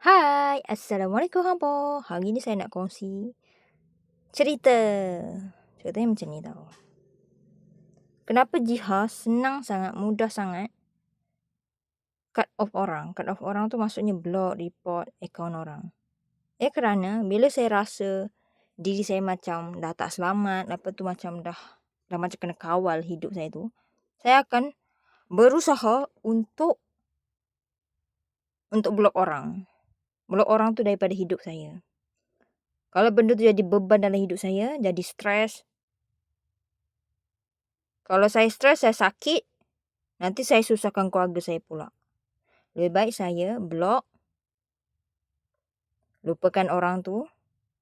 Hai, Assalamualaikum hampa. Hari ni saya nak kongsi cerita. Ceritanya macam ni tau. Kenapa Jiha senang sangat, mudah sangat cut off orang. Cut off orang tu maksudnya block, report akaun orang. Eh kerana bila saya rasa diri saya macam dah tak selamat, lepas tu macam dah dah macam kena kawal hidup saya tu, saya akan berusaha untuk untuk block orang. Block orang tu daripada hidup saya. Kalau benda tu jadi beban dalam hidup saya, jadi stres. Kalau saya stres, saya sakit, nanti saya susahkan keluarga saya pula. Lebih baik saya block, lupakan orang tu.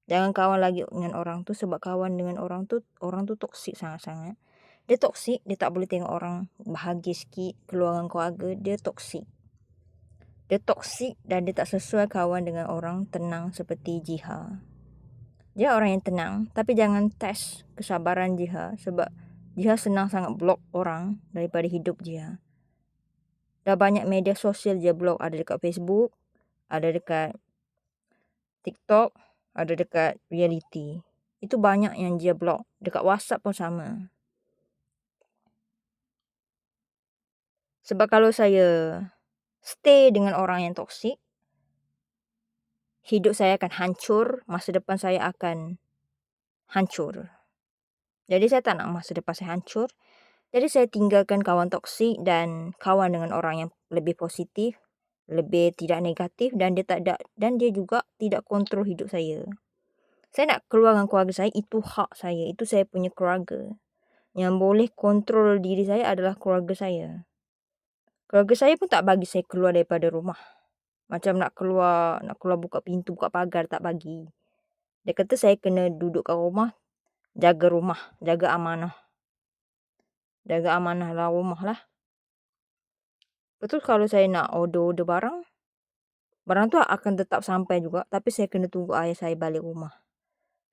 Jangan kawan lagi dengan orang tu sebab kawan dengan orang tu, orang tu toksik sangat-sangat. Dia toksik, dia tak boleh tengok orang bahagia sikit, keluar dengan keluarga, dia toksik. Dia toksik dan dia tak sesuai kawan dengan orang tenang seperti Jiha. Dia orang yang tenang tapi jangan test kesabaran Jiha sebab Jiha senang sangat blok orang daripada hidup Jiha. Dah banyak media sosial dia blok. Ada dekat Facebook, ada dekat TikTok, ada dekat reality. Itu banyak yang dia blok. Dekat WhatsApp pun sama. Sebab kalau saya stay dengan orang yang toksik, hidup saya akan hancur, masa depan saya akan hancur. Jadi saya tak nak masa depan saya hancur. Jadi saya tinggalkan kawan toksik dan kawan dengan orang yang lebih positif, lebih tidak negatif dan dia tak ada dan dia juga tidak kontrol hidup saya. Saya nak keluar dengan keluarga saya, itu hak saya, itu saya punya keluarga. Yang boleh kontrol diri saya adalah keluarga saya. Keluarga saya pun tak bagi saya keluar daripada rumah. Macam nak keluar, nak keluar buka pintu, buka pagar, tak bagi. Dia kata saya kena duduk kat rumah, jaga rumah, jaga amanah. Jaga amanah lah rumah lah. Betul kalau saya nak order-order barang, barang tu akan tetap sampai juga. Tapi saya kena tunggu ayah saya balik rumah.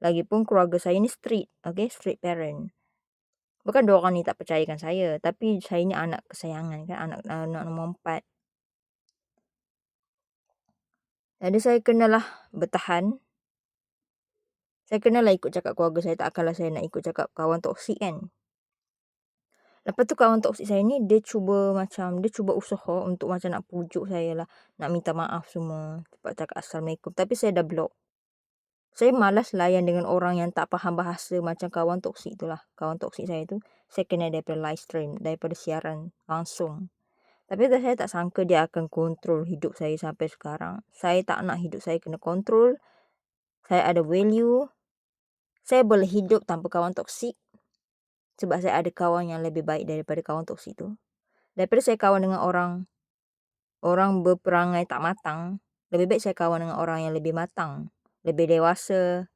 Lagipun keluarga saya ni street, okay, street parent. Bukan dua orang ni tak percayakan saya. Tapi saya ni anak kesayangan kan. Anak, anak nombor empat. Jadi saya kenalah bertahan. Saya kenalah ikut cakap keluarga saya. Tak akanlah saya nak ikut cakap kawan toksik kan. Lepas tu kawan toksik saya ni dia cuba macam dia cuba usaha untuk macam nak pujuk saya lah. Nak minta maaf semua. Cepat cakap Assalamualaikum. Tapi saya dah block. Saya malas layan dengan orang yang tak faham bahasa macam kawan toksik itulah. Kawan toksik saya tu, saya kena daripada live stream, daripada siaran langsung. Tapi saya tak sangka dia akan kontrol hidup saya sampai sekarang. Saya tak nak hidup saya kena kontrol. Saya ada value. Saya boleh hidup tanpa kawan toksik. Sebab saya ada kawan yang lebih baik daripada kawan toksik tu. Daripada saya kawan dengan orang orang berperangai tak matang, lebih baik saya kawan dengan orang yang lebih matang lebih dewasa,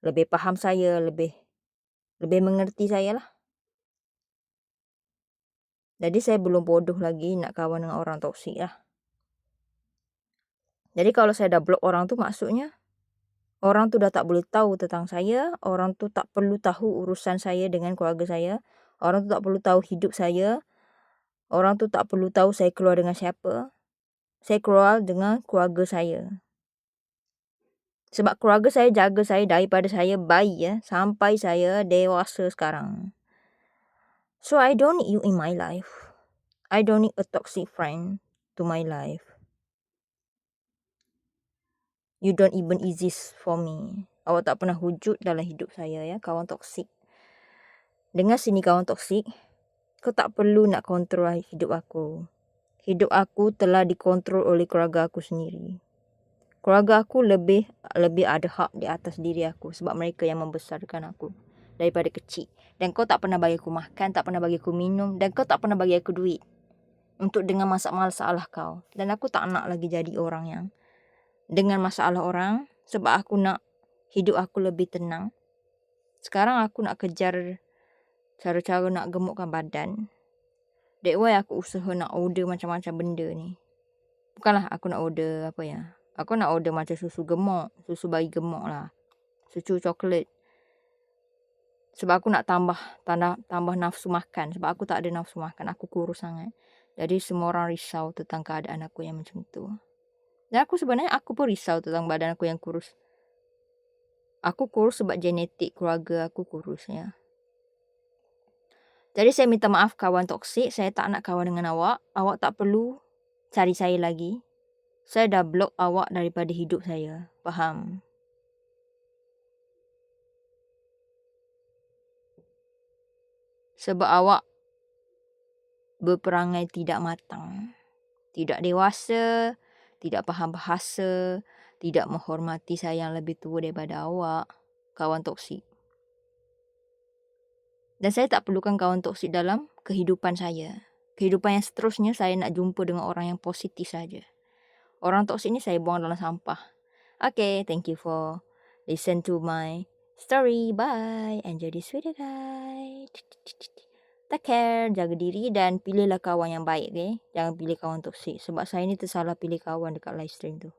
lebih faham saya, lebih lebih mengerti saya lah. Jadi saya belum bodoh lagi nak kawan dengan orang toksik lah. Jadi kalau saya dah blok orang tu maksudnya orang tu dah tak boleh tahu tentang saya, orang tu tak perlu tahu urusan saya dengan keluarga saya, orang tu tak perlu tahu hidup saya, orang tu tak perlu tahu saya keluar dengan siapa. Saya keluar dengan keluarga saya. Sebab keluarga saya jaga saya daripada saya bayi ya sampai saya dewasa sekarang. So I don't need you in my life. I don't need a toxic friend to my life. You don't even exist for me. Awak tak pernah wujud dalam hidup saya ya kawan toksik. Dengar sini kawan toksik. Kau tak perlu nak kontrol hidup aku. Hidup aku telah dikontrol oleh keluarga aku sendiri keluarga aku lebih lebih ada hak di atas diri aku sebab mereka yang membesarkan aku daripada kecil. Dan kau tak pernah bagi aku makan, tak pernah bagi aku minum dan kau tak pernah bagi aku duit untuk dengan masalah-masalah kau. Dan aku tak nak lagi jadi orang yang dengan masalah orang sebab aku nak hidup aku lebih tenang. Sekarang aku nak kejar cara-cara nak gemukkan badan. That why aku usaha nak order macam-macam benda ni. Bukanlah aku nak order apa ya, Aku nak order macam susu gemuk. Susu bayi gemuk lah. Susu coklat. Sebab aku nak tambah tambah, tambah nafsu makan. Sebab aku tak ada nafsu makan. Aku kurus sangat. Jadi semua orang risau tentang keadaan aku yang macam tu. Dan aku sebenarnya aku pun risau tentang badan aku yang kurus. Aku kurus sebab genetik keluarga aku kurus ya. Jadi saya minta maaf kawan toksik, saya tak nak kawan dengan awak. Awak tak perlu cari saya lagi. Saya dah blok awak daripada hidup saya. Faham? Sebab awak berperangai tidak matang. Tidak dewasa, tidak faham bahasa, tidak menghormati saya yang lebih tua daripada awak. Kawan toksik. Dan saya tak perlukan kawan toksik dalam kehidupan saya. Kehidupan yang seterusnya saya nak jumpa dengan orang yang positif saja. Orang toksik ni saya buang dalam sampah. Okay, thank you for listen to my story. Bye. Enjoy this video guys. Take care, jaga diri dan pilihlah kawan yang baik okay? Jangan pilih kawan toksik sebab saya ni tersalah pilih kawan dekat live stream tu.